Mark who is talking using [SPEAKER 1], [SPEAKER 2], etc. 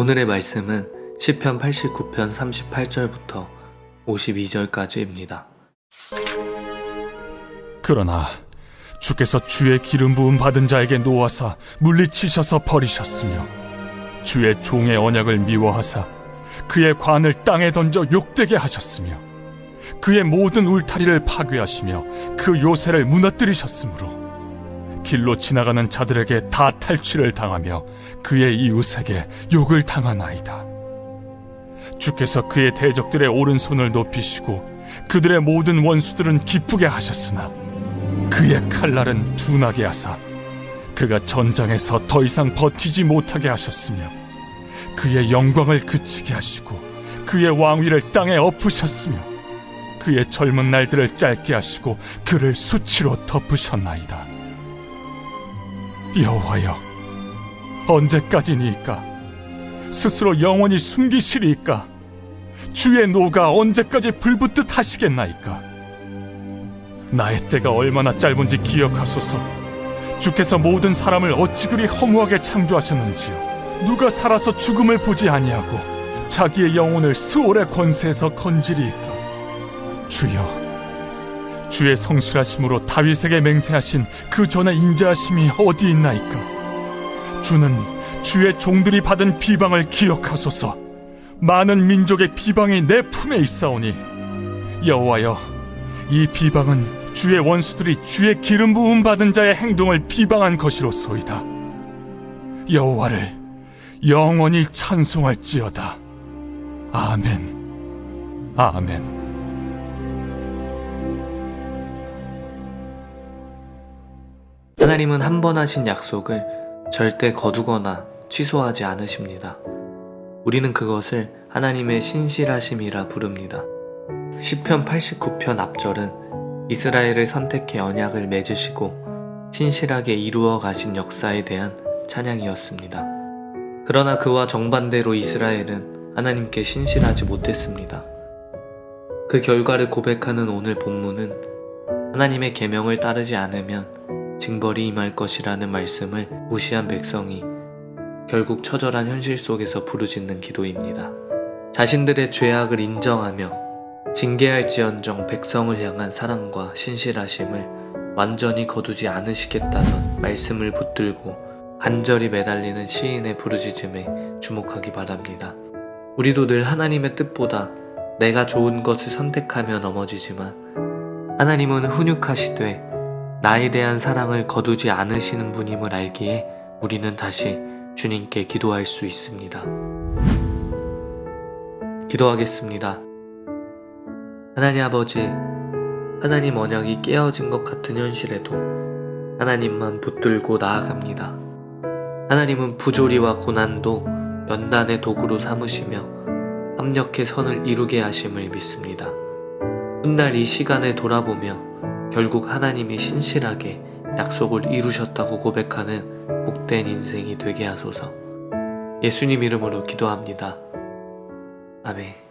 [SPEAKER 1] 오늘의 말씀은 시편 89편 38절부터 52절까지입니다.
[SPEAKER 2] 그러나 주께서 주의 기름 부음 받은 자에게 놓아사 물리치셔서 버리셨으며 주의 종의 언약을 미워하사 그의 관을 땅에 던져 욕되게 하셨으며 그의 모든 울타리를 파괴하시며 그 요새를 무너뜨리셨으므로 길로 지나가는 자들에게 다 탈취를 당하며 그의 이웃에게 욕을 당하나이다. 주께서 그의 대적들의 오른손을 높이시고 그들의 모든 원수들은 기쁘게 하셨으나 그의 칼날은 둔하게 하사 그가 전장에서 더 이상 버티지 못하게 하셨으며 그의 영광을 그치게 하시고 그의 왕위를 땅에 엎으셨으며 그의 젊은 날들을 짧게 하시고 그를 수치로 덮으셨나이다. 여호와여 언제까지니까? 스스로 영원히 숨기시리이까? 주의 노가 언제까지 불붙듯 하시겠나이까? 나의 때가 얼마나 짧은지 기억하소서. 주께서 모든 사람을 어찌 그리 허무하게 창조하셨는지요. 누가 살아서 죽음을 보지 아니하고 자기의 영혼을 수월의 권세에서 건지리이까? 주여 주의 성실하심으로 다윗에게 맹세하신 그 전의 인자하심이 어디 있나이까? 주는 주의 종들이 받은 비방을 기억하소서. 많은 민족의 비방이 내 품에 있사오니 여호와여 이 비방은 주의 원수들이 주의 기름 부음 받은 자의 행동을 비방한 것이로소이다. 여호와를 영원히 찬송할지어다. 아멘. 아멘
[SPEAKER 1] 하나님은 한 번 하신 약속을 절대 거두거나 취소하지 않으십니다. 우리는 그것을 하나님의 신실하심이라 부릅니다. 시편 89편 앞절은 이스라엘을 선택해 언약을 맺으시고 신실하게 이루어 가신 역사에 대한 찬양이었습니다. 그러나 그와 정반대로 이스라엘은 하나님께 신실하지 못했습니다. 그 결과를 고백하는 오늘 본문은 하나님의 계명을 따르지 않으면 징벌이 임할 것이라는 말씀을 무시한 백성이 결국 처절한 현실 속에서 부르짖는 기도입니다. 자신들의 죄악을 인정하며 징계할지언정 백성을 향한 사랑과 신실하심을 완전히 거두지 않으시겠다던 말씀을 붙들고 간절히 매달리는 시인의 부르짖음에 주목하기 바랍니다. 우리도 늘 하나님의 뜻보다 내가 좋은 것을 선택하며 넘어지지만 하나님은 훈육하시되 나에 대한 사랑을 거두지 않으시는 분임을 알기에 우리는 다시 주님께 기도할 수 있습니다. 기도하겠습니다. 하나님 아버지, 하나님 언약이 깨어진 것 같은 현실에도 하나님만 붙들고 나아갑니다. 하나님은 부조리와 고난도 연단의 도구로 삼으시며 합력해 선을 이루게 하심을 믿습니다. 훗날 이 시간에 돌아보며 결국 하나님이 신실하게 약속을 이루셨다고 고백하는 복된 인생이 되게 하소서. 예수님 이름으로 기도합니다. 아멘.